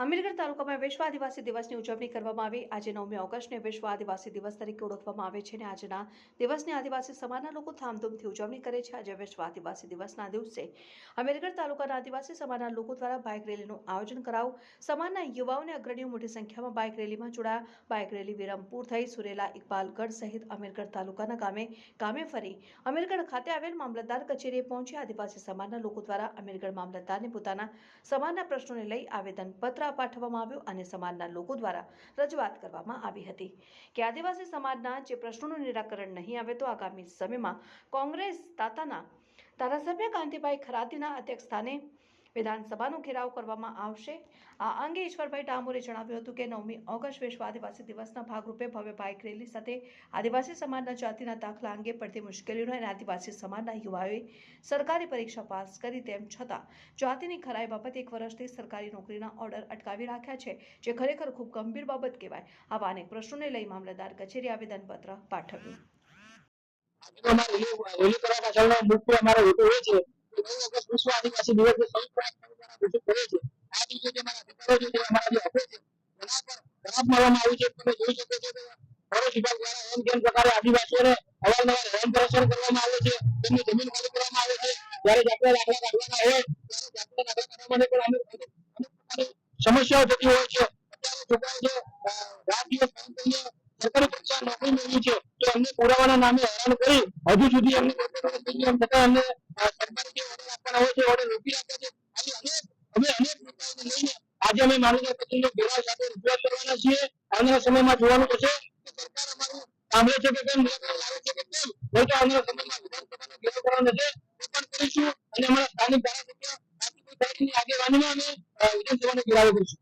અમીરગઢ તાલુકામાં વિશ્વ આદિવાસી દિવસની ઉજવણી કરવામાં આવી. આજે નવમી ઓગસ્ટને વિશ્વ આદિવાસી દિવસ તરીકે ઓળખવામાં આવે છે અને આજના દિવસની આદિવાસી સમાજના લોકો ધામધૂમથી ઉજવણી કરે છે. આજે વિશ્વ આદિવાસી દિવસના દિવસે અમીરગઢ તાલુકાના આદિવાસી સમાજના લોકો દ્વારા બાઇક રેલીનું આયોજન કરાવું સમાજના યુવાઓને અગ્રણીઓ મોટી સંખ્યામાં બાઇક રેલીમાં જોડાયા. બાઇક રેલી વિરમપુર થઈ સુરેલા ઇકબાલગઢ સહિત અમીરગઢ તાલુકાના ગામે ગામે ફરી અમીરગઢ ખાતે આવેલ મામલતદાર કચેરીએ પહોંચી આદિવાસી સમાજના લોકો દ્વારા અમીરગઢ મામલતદારને પોતાના સમાજના પ્રશ્નોને લઈ આવેદનપત્ર પાઠવવામાં આવ્યો અને સમાજના લોકો દ્વારા રજૂઆત કરવામાં આવી હતી. કે આદિવાસી સમાજના જે પ્રશ્નોનું નિરાકરણ નહીં આવે તો આગામી સમયમાં કોંગ્રેસ તાતાના ધારાસભ્ય કાંતિભાઈ ખરાતીના અધ્યક્ષ સ્થાને વિધાનસભાનો ઘેરાવ કરવામાં આવશે. આ અંગે ઈશ્વરભાઈ ડામોરે જણાવ્યું હતું કે નવમી ઓગસ્ટ વિશ્વ આદિવાસી દિવસના ભાગરૂપે ભવ્ય બાઇક રેલી સાથે આદિવાસી સમાજના જાતિના દાખલા અંગે પડતી મુશ્કેલીઓનો અને આદિવાસી સમાજના યુવાઓએ સરકારી પરીક્ષા પાસ કરી તેમ છતાં જાતિની ખરાઈ બાબતે એક વર્ષથી સરકારી નોકરીના ઓર્ડર અટકાવી રાખ્યા છે, જે ખરેખર ખૂબ ગંભીર બાબત કહેવાય. આવા અનેક પ્રશ્નોને લઈ મામલતદાર કચેરી આવેદનપત્ર પાઠવ્યું. રેલી કરવા પાછળનો મુખ્ય અમારો હેતુ એ છે વિશ્વ આદિવાસી સંયુક્ત રાષ્ટ્ર દિવસે જે હેરાન પરેશાન કરવામાં આવે છે તેમની જમીન ખાલી કરવામાં આવે છે સમસ્યાઓ થતી હોય છે. અત્યારે નોકરી મેળવી છે તો એમને પુરાવાના નામે હેરાન કરી હજુ સુધી એમને એમ છતાં એમને સરકારી ઓર્ડર આપવાના હોય છે, ઓર્ડર રોકી આપે છે. અમે અનેક મુદ્દાઓને લઈને આજે અમે માનનીય પ્રતિનિધિ ઘેરાવ સાથે રજૂઆત કરવાના છીએ. આવનારા સમયમાં જોવાનું થશે સરકાર અમારું સાંભળે છે કે કેમ નિરાકરણ લાવે છે કે કેમ. નહીં તો આવનારા સમયમાં વિધાનસભાનો ઘેરાવ કરવાનો છે એ પણ કરીશું અને અમારા સ્થાનિક ધારાસભ્ય આગેવાનીમાં અમે વિધાનસભાનો ઘેરાવ કરીશું.